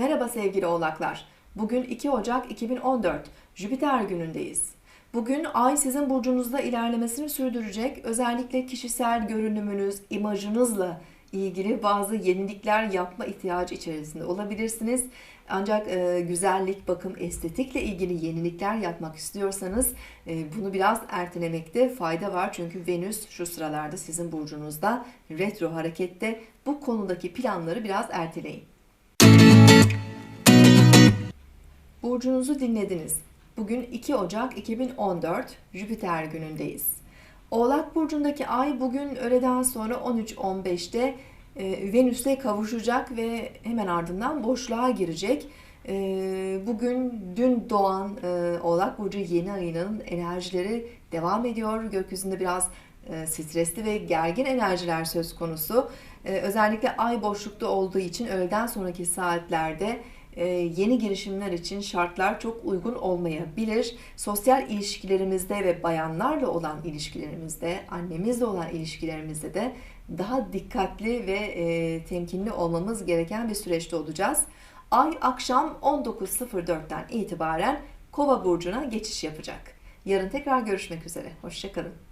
Merhaba sevgili oğlaklar. Bugün 2 Ocak 2014, Jüpiter günündeyiz. Bugün Ay sizin burcunuzda ilerlemesini sürdürecek. Özellikle kişisel görünümünüz, imajınızla ilgili bazı yenilikler yapma ihtiyacı içerisinde olabilirsiniz. Ancak e, güzellik, bakım, estetikle ilgili yenilikler yapmak istiyorsanız e, bunu biraz ertelemekte fayda var. Çünkü Venüs şu sıralarda sizin burcunuzda retro harekette. Bu konudaki planları biraz erteleyin. Burcunuzu dinlediniz. Bugün 2 Ocak 2014 Jüpiter günündeyiz. Oğlak burcundaki ay bugün öğleden sonra 13.15'te e, Venüs'e kavuşacak ve hemen ardından boşluğa girecek. E, bugün dün doğan e, Oğlak burcu yeni ayının enerjileri devam ediyor. Gökyüzünde biraz e, stresli ve gergin enerjiler söz konusu. Özellikle ay boşlukta olduğu için öğleden sonraki saatlerde yeni girişimler için şartlar çok uygun olmayabilir. Sosyal ilişkilerimizde ve bayanlarla olan ilişkilerimizde, annemizle olan ilişkilerimizde de daha dikkatli ve e, temkinli olmamız gereken bir süreçte olacağız. Ay akşam 19.04'ten itibaren Kova burcuna geçiş yapacak. Yarın tekrar görüşmek üzere. Hoşçakalın.